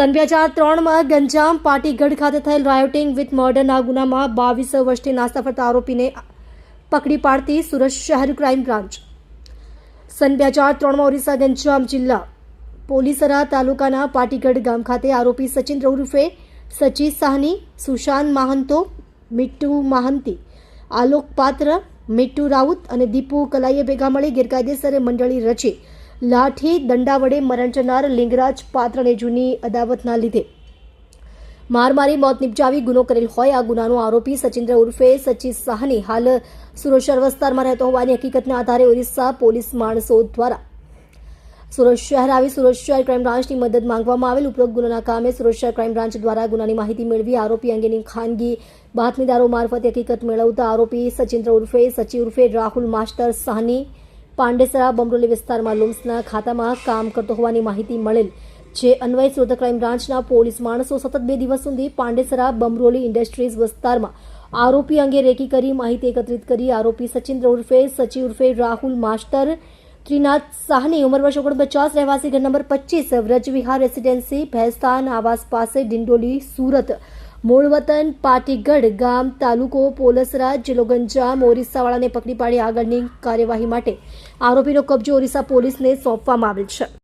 સન બે હજાર ત્રણમાં ગંજામ પાટીગઢ ખાતે થયેલ રાયોટિંગ વિથ મર્ડરના ગુનામાં બાવીસ વર્ષથી નાસ્તા ફરતા આરોપીને પકડી પાડતી સુરત શહેર ક્રાઇમ બ્રાન્ચ. સન બે હજાર ત્રણમાં ઓરિસ્સા ગંજામ જિલ્લા પોલીસરા તાલુકાના પાટીગઢ ગામ ખાતે આરોપી સચિન ઉર્ફે સચિત સાહની, સુશાંત મહાંતો મિટ્ટુ મહાંતી, આલોક પાત્ર મિટ્ટુ રાઉત અને દીપુ કલાઈએ ભેગા મળી ગેરકાયદેસર મંડળી રચી લાઠી દંડા વડે મરણ જનાર લિંગરાજ પાત્રને જૂની અદાવતના લીધે. માર મારી મોત નિપજાવી ગુનો કરેલ હોય આ ગુનાનો આરોપી સચિન્દ્ર ઉર્ફે સચિન સાહની હાલ સુરત શહેર વિસ્તારમાં રહેતો હોવાની હકીકતના આધારે ઓરિસ્સા પોલીસ માણસો દ્વારા. સુરત શહેર આવી સુરત ક્રાઇમ બ્રાન્ચની મદદ માંગવામાં આવેલ. ઉપરોક્ત ગુનાના કામે સુરત ક્રાઇમ બ્રાન્ચ દ્વારા ગુનાની માહિતી મેળવી આરોપી અંગેની ખાનગી બાતમીદારો મારફતે હકીકત મેળવતા આરોપી સચિન્દ્ર ઉર્ફે સચિ ઉર્ફે રાહુલ માસ્ટર સાહની પાંડેસરા બમરોલી વિસ્તારમાં લુમ્સના ખાતામાં કામ કરતો હોવાની માહિતી મળેલ જે અન્વયે સુરત ક્રાઇમ બ્રાન્ચના પોલીસ માણસો સતત બે દિવસ સુધી પાંડેસરા બમરોલી ઇન્ડસ્ટ્રીઝ વિસ્તારમાં આરોપી અંગે રેકી કરી માહિતી એકત્રિત કરી આરોપી સચિન્દ્ર ઉર્ફે, સચિવ ઉર્ફે રાહુલ માસ્ટર, ત્રિનાથ સાહની ઉંમર વર્ષ ઓગણપચાસ, રહેવાસી ઘર નંબર પચીસ, વ્રજવિહાર રેસિડેન્સી, ભેસ્તાન આવાસ પાસે ડિંડોલી, સુરત. મૂળ વતન પાટીગઢ ગામ તાલુકો પોલસરા જિલ્લો ગંજામ ઓરિસ્સાવાળાને પકડી પાડી આગળની કાર્યવાહી માટે આરોપીનો કબજો ઓરિસ્સા પોલીસને સોંપવામાં આવેલ છે.